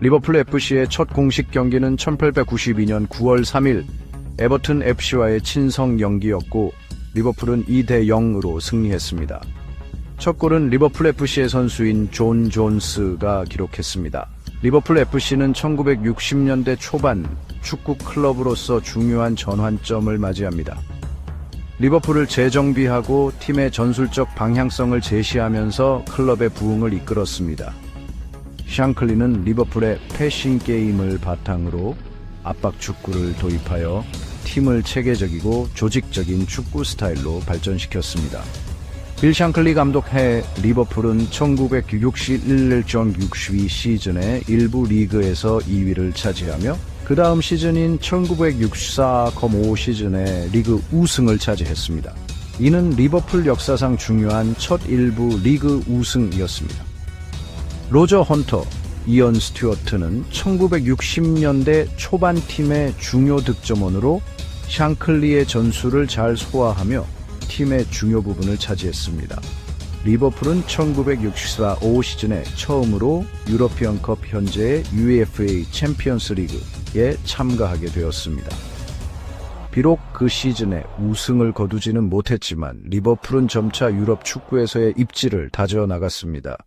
리버풀 FC의 첫 공식 경기는 1892년 9월 3일 에버튼 FC와의 친선 경기였고 리버풀은 2대 0으로 승리했습니다. 첫 골은 리버풀 FC의 선수인 존 존스가 기록했습니다. 리버풀 FC는 1960년대 초반 축구 클럽으로서 중요한 전환점을 맞이합니다. 리버풀을 재정비하고 팀의 전술적 방향성을 제시하면서 클럽의 부흥을 이끌었습니다. 샹클리는 리버풀의 패싱 게임을 바탕으로 압박 축구를 도입하여 팀을 체계적이고 조직적인 축구 스타일로 발전시켰습니다. 빌 샹클리 감독 해 리버풀은 1961-62 시즌에 일부 리그에서 2위를 차지하며 그 다음 시즌인 1964-5 시즌에 리그 우승을 차지했습니다. 이는 리버풀 역사상 중요한 첫 일부 리그 우승이었습니다. 로저 헌터, 이언 스튜어트는 1960년대 초반 팀의 중요 득점원으로 샹클리의 전술을 잘 소화하며 팀의 중요 부분을 차지했습니다. 리버풀은 1964-5 시즌에 처음으로 유러피언컵 현재의 UEFA 챔피언스 리그에 참가하게 되었습니다. 비록 그 시즌에 우승을 거두지는 못했지만 리버풀은 점차 유럽 축구에서의 입지를 다져 나갔습니다.